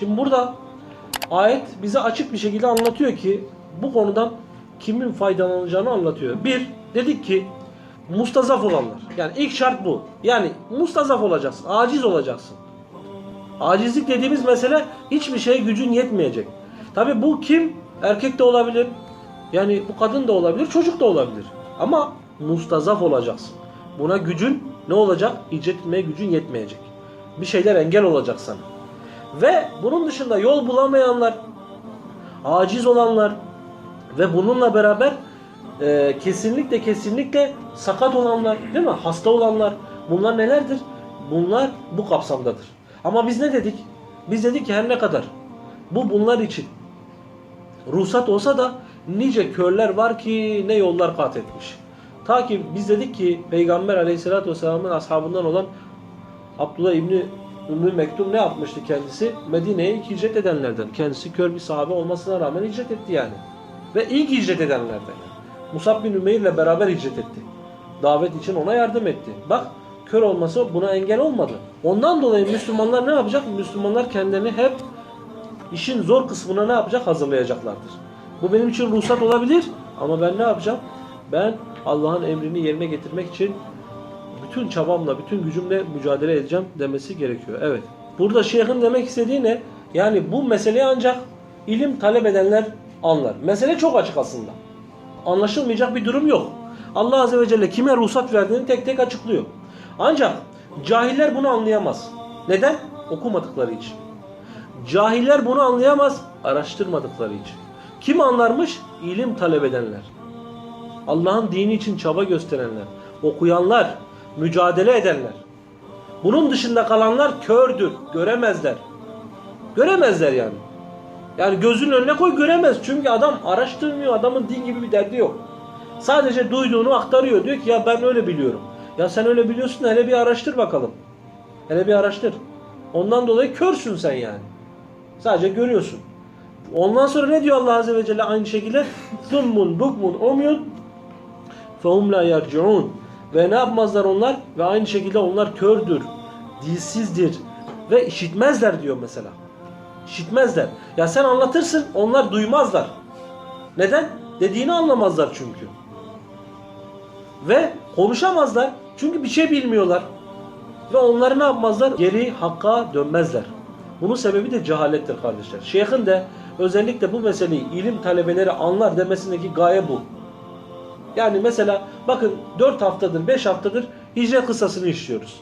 Şimdi burada ayet bize açık bir şekilde anlatıyor ki bu konudan kimin faydalanacağını anlatıyor. Bir, dedik ki mustazaf olanlar. Yani ilk şart bu. Yani mustazaf olacaksın, aciz olacaksın. Acizlik dediğimiz mesele hiçbir şeye gücün yetmeyecek. Tabi bu kim? Erkek de olabilir. Yani bu kadın da olabilir, çocuk da olabilir. Ama mustazaf olacaksın. Buna gücün ne olacak? İcret etmeye gücün yetmeyecek. Bir şeyler engel olacak sana. Ve bunun dışında yol bulamayanlar, aciz olanlar ve bununla beraber e, kesinlikle kesinlikle sakat olanlar, değil mi? Hasta olanlar. Bunlar nelerdir? Bunlar bu kapsamdadır. Ama biz ne dedik? Biz dedik ki her ne kadar bu bunlar için ruhsat olsa da nice körler var ki ne yollar kat etmiş. Ta ki biz dedik ki Peygamber aleyhissalatü vesselamın ashabından olan Abdullah İbni Ümmü Mektum ne yapmıştı kendisi? Medine'ye ilk hicret edenlerden. Kendisi kör bir sahabe olmasına rağmen hicret etti yani. Ve ilk hicret edenlerden. Musab bin Ümeyr ile beraber hicret etti. Davet için ona yardım etti. Bak kör olması buna engel olmadı. Ondan dolayı Müslümanlar ne yapacak? Müslümanlar kendilerini hep işin zor kısmına ne yapacak? Hazırlayacaklardır. Bu benim için ruhsat olabilir ama ben ne yapacağım? Ben Allah'ın emrini yerine getirmek için bütün çabamla, bütün gücümle mücadele edeceğim demesi gerekiyor. Evet. Burada şeyhin demek istediği ne? Yani bu meseleyi ancak ilim talep edenler anlar. Mesele çok açık aslında. Anlaşılmayacak bir durum yok. Allah Azze ve Celle kime ruhsat verdiğini tek tek açıklıyor. Ancak cahiller bunu anlayamaz. Neden? Okumadıkları için. Cahiller bunu anlayamaz, araştırmadıkları için. Kim anlarmış? İlim talep edenler. Allah'ın dini için çaba gösterenler, okuyanlar, mücadele edenler. Bunun dışında kalanlar kördür, göremezler. Göremezler yani. Yani gözünün önüne koy göremez. Çünkü adam araştırmıyor, adamın din gibi bir derdi yok. Sadece duyduğunu aktarıyor. Diyor ki ya ben öyle biliyorum. Ya sen öyle biliyorsun hele bir araştır bakalım. Hele bir araştır. Ondan dolayı körsün sen yani. Sadece görüyorsun. Ondan sonra ne diyor Allah Azze ve Celle aynı şekilde? Summun bukmun umyun fehum la yerciun. Ve ne yapmazlar onlar? Ve aynı şekilde onlar kördür, dilsizdir ve işitmezler diyor mesela. İşitmezler. Ya sen anlatırsın, onlar duymazlar. Neden? Dediğini anlamazlar çünkü. Ve konuşamazlar. Çünkü bir şey bilmiyorlar. Ve onları ne yapmazlar? Geri hakka dönmezler. Bunun sebebi de cehalettir kardeşler. Şeyhin de özellikle bu meseleyi ilim talebeleri anlar demesindeki gaye bu. Yani mesela bakın 4 haftadır 5 haftadır hicret kıssasını işliyoruz.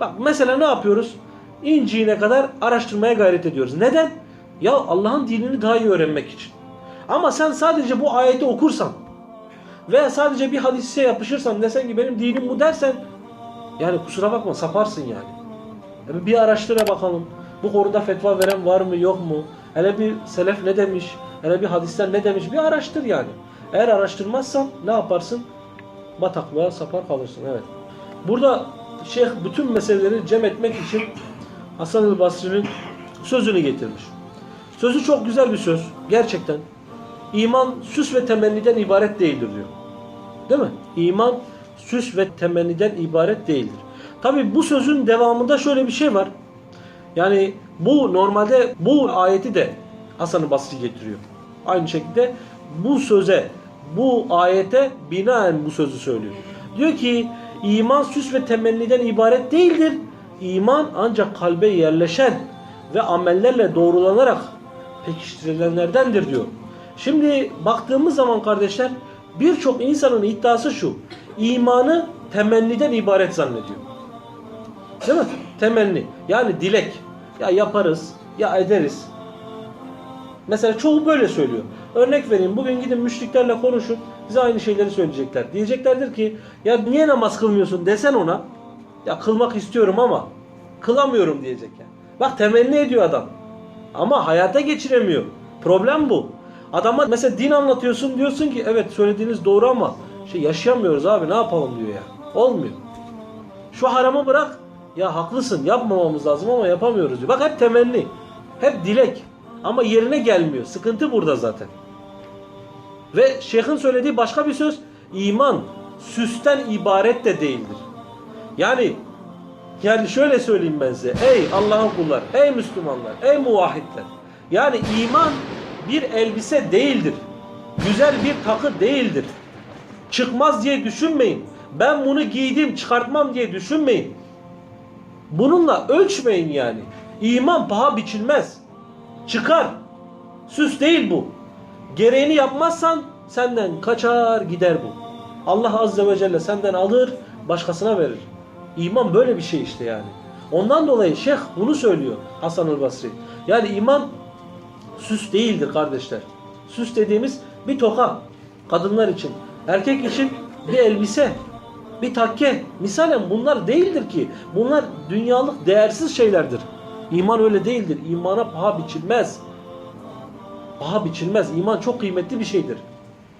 Bak mesela ne yapıyoruz? İnciğine kadar araştırmaya gayret ediyoruz. Neden? Ya Allah'ın dinini daha iyi öğrenmek için. Ama sen sadece bu ayeti okursan veya sadece bir hadise yapışırsan desen ki benim dinim bu dersen yani kusura bakma saparsın. Yani bir araştıra bakalım. Bu konuda fetva veren var mı yok mu? Hele bir selef ne demiş? Hele bir hadisler ne demiş? Bir araştır yani. Eğer araştırmazsan ne yaparsın? Bataklığa sapar kalırsın. Evet. Burada şeyh bütün meseleleri cem etmek için Hasan el Basri'nin sözünü getirmiş. Sözü çok güzel bir söz. Gerçekten. İman süs ve temenniden ibaret değildir diyor. Değil mi? İman süs ve temenniden ibaret değildir. Tabi bu sözün devamında şöyle bir şey var. Yani bu normalde bu ayeti de Hasan-ı Basri getiriyor. Aynı şekilde bu söze, bu ayete binaen bu sözü söylüyor. Diyor ki iman süs ve temenniden ibaret değildir. İman ancak kalbe yerleşen ve amellerle doğrulanarak pekiştirilenlerdendir diyor. Şimdi baktığımız zaman kardeşler birçok insanın iddiası şu. İmanı temenniden ibaret zannediyor. Değil mi? Temenni. Yani dilek. Ya yaparız, ya ederiz. Mesela çoğu böyle söylüyor. Örnek vereyim. Bugün gidin müşriklerle konuşun. Size aynı şeyleri söyleyecekler. Diyeceklerdir ki ya niye namaz kılmıyorsun desen ona. Ya kılmak istiyorum ama kılamıyorum diyecek yani. Bak temenni ediyor adam. Ama hayata geçiremiyor. Problem bu. Adama mesela din anlatıyorsun diyorsun ki evet söylediğiniz doğru ama şey yaşayamıyoruz abi ne yapalım diyor ya. Olmuyor. Şu haramı bırak. Ya haklısın yapmamamız lazım ama yapamıyoruz diyor. Bak hep temenni. Hep dilek. Ama yerine gelmiyor. Sıkıntı burada zaten. Ve şeyhin söylediği başka bir söz. iman süsten ibaret de değildir. Yani Yani şöyle söyleyeyim ben size. Ey Allah'ın kullar, ey Müslümanlar, ey muvahhidler. Yani iman bir elbise değildir. Güzel bir takı değildir. Çıkmaz diye düşünmeyin. Ben bunu giydim çıkartmam diye düşünmeyin. Bununla ölçmeyin yani. İman paha biçilmez. Çıkar. Süs değil bu. Gereğini yapmazsan senden kaçar gider bu. Allah Azze ve Celle senden alır başkasına verir. İman böyle bir şey işte yani. Ondan dolayı şeyh bunu söylüyor Hasan el Basri. Yani iman süs değildir kardeşler. Süs dediğimiz bir toka kadınlar için. Erkek için bir elbise, bir takke. Misalen bunlar değildir ki. Bunlar dünyalık değersiz şeylerdir. İman öyle değildir. İmana paha biçilmez. Paha biçilmez. İman çok kıymetli bir şeydir.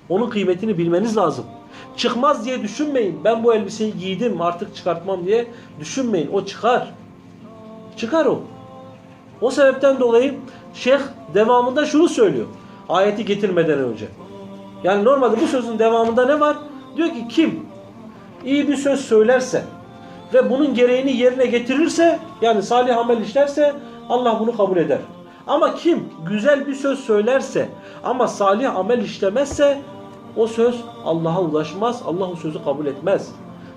Onun kıymetini bilmeniz lazım. Çıkmaz diye düşünmeyin. Ben bu elbiseyi giydim artık çıkartmam diye düşünmeyin. O çıkar. Çıkar o. O sebepten dolayı şeyh devamında şunu söylüyor. Ayeti getirmeden önce. Yani normalde bu sözün devamında ne var? Diyor ki kim iyi bir söz söylerse ve bunun gereğini yerine getirirse yani salih amel işlerse Allah bunu kabul eder. Ama kim güzel bir söz söylerse ama salih amel işlemezse o söz Allah'a ulaşmaz. Allah o sözü kabul etmez.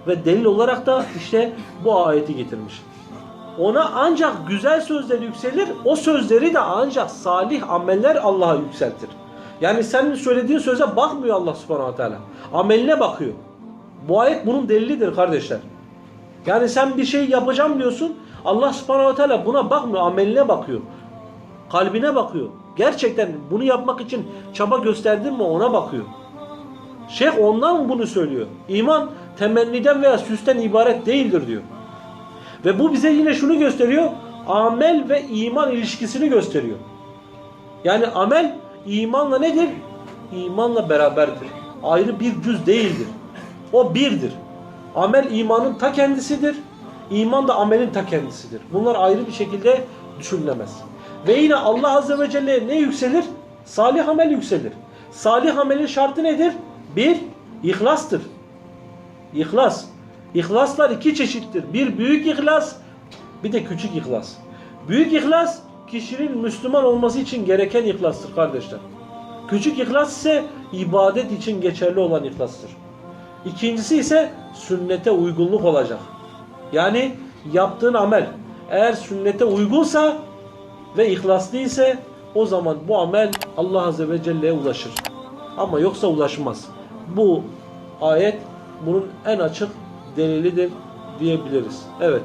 Ve delil olarak da işte bu ayeti getirmiş. Ona ancak güzel sözler yükselir. O sözleri de ancak salih ameller Allah'a yükseltir. Yani senin söylediğin söze bakmıyor Allah subhanahu teala. Ameline bakıyor. Bu ayet bunun delilidir kardeşler. Yani sen bir şey yapacağım diyorsun. Allah subhanahu teala buna bakmıyor. Ameline bakıyor. Kalbine bakıyor. Gerçekten bunu yapmak için çaba gösterdin mi ona bakıyor. Şeyh ondan bunu söylüyor. İman temenniden veya süsten ibaret değildir diyor. Ve bu bize yine şunu gösteriyor. Amel ve iman ilişkisini gösteriyor. Yani amel imanla nedir? İmanla beraberdir. Ayrı bir cüz değildir. O birdir. Amel imanın ta kendisidir. İman da amelin ta kendisidir. Bunlar ayrı bir şekilde düşünülemez. Ve yine Allah Azze ve Celle ne yükselir? Salih amel yükselir. Salih amelin şartı nedir? Bir, ihlastır. İhlas. İhlaslar iki çeşittir. Bir büyük ihlas, bir de küçük ihlas. Büyük ihlas kişinin Müslüman olması için gereken ihlastır kardeşler. Küçük ihlas ise ibadet için geçerli olan ihlastır. İkincisi ise sünnete uygunluk olacak. Yani yaptığın amel eğer sünnete uygunsa ve ihlaslı ise o zaman bu amel Allah Azze ve Celle'ye ulaşır. Ama yoksa ulaşmaz. Bu ayet bunun en açık delilidir diyebiliriz. Evet.